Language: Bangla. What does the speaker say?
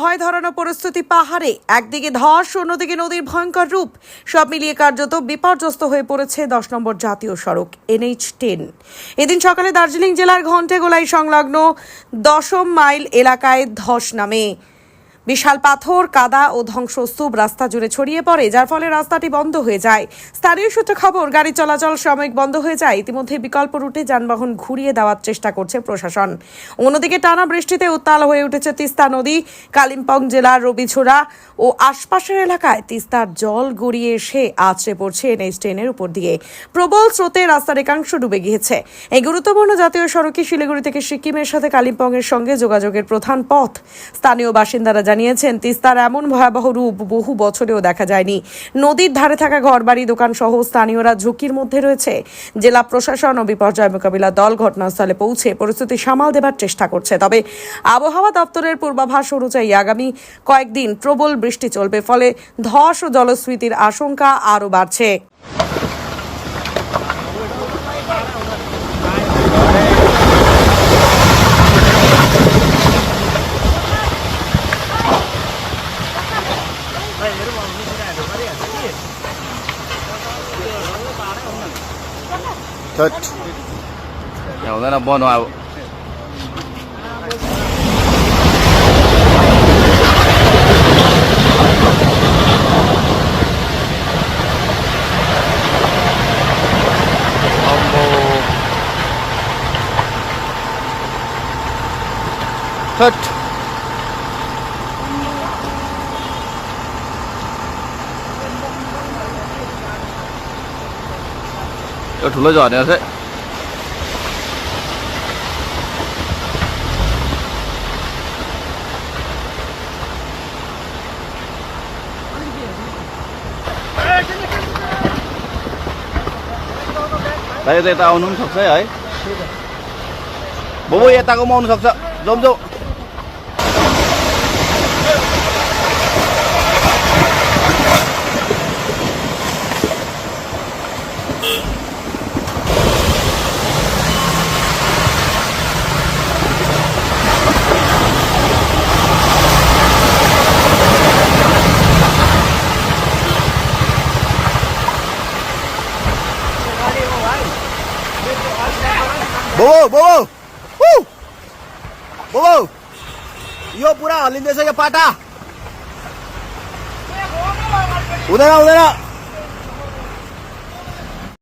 ভয় ধরানো পরিস্থিতি পাহাড়ে। একদিকে ধস, অন্যদিকে নদীর ভয়ঙ্কর রূপ। সব মিলিয়ে কার্যত বিপর্যস্ত হয়ে পড়েছে দশ নম্বর জাতীয় সড়ক, এনএইচ টেন। এদিন সকালে দার্জিলিং জেলার ঘণ্টেগোলাই সংলগ্ন দশম মাইল এলাকায় ধস নামে। বিশাল পাথর, কাদা ও ধ্বংসস্তূপ রাস্তা জুড়ে ছড়িয়ে পড়ে, যার ফলে রাস্তাটি বন্ধ হয়ে যায়। স্থানীয় সূত্রে খবর, গাড়ি চলাচল সাময়িক বন্ধ হয়ে যায়। ইতিমধ্যে বিকল্প রুটে যানবাহন ঘুরিয়ে দেওয়ার চেষ্টা করছে প্রশাসন। অন্যদিকে টানা বৃষ্টিতে উত্তাল হয়ে উঠেছে তিস্তা নদী, কালিম্পং জেলার রবিছোড়া ও আশপাশের এলাকায় তিস্তার জল গড়িয়ে এসে আছড়ে পড়ছে এনএইচ টেনের উপর দিয়ে। প্রবল স্রোতে রাস্তার একাংশ ডুবে গিয়েছে। এই গুরুত্বপূর্ণ জাতীয় সড়কে শিলিগুড়ি থেকে সিকিমের সাথে কালিম্পংয়ের সঙ্গে যোগাযোগের প্রধান পথ। স্থানীয় বাসিন্দারা জানিয়েছেন, তিস্তার এমন ভয়াবহ রূপ বহু বছরেও দেখা যায়নি। নদীর ধারে থাকা ঘরবাড়ি, দোকান সহ স্থানীয়রা ঝুঁকির মধ্যে রয়েছে। জেলা প্রশাসন ও বিপর্যয় মোকাবিলা দল ঘটনাস্থলে পৌঁছে পরিস্থিতি সামাল দেবার চেষ্টা করছে। তবে আবহাওয়া দপ্তরের পূর্বাভাস অনুযায়ী আগামী কয়েকদিন প্রবল বৃষ্টি চলবে, ফলে ধস ও জলস্ফীতির আশঙ্কা আরও বাড়ছে। Tut. Yeah, we're gonna burn. Cut. 이거 둘러줘 đây tao nôn sặc xe ấy. Bố bố tao có môn sặc sợ. Giống dụng बोलो बोलो बोलो यो पूरा हलिंदे से पाटा। उधर उधर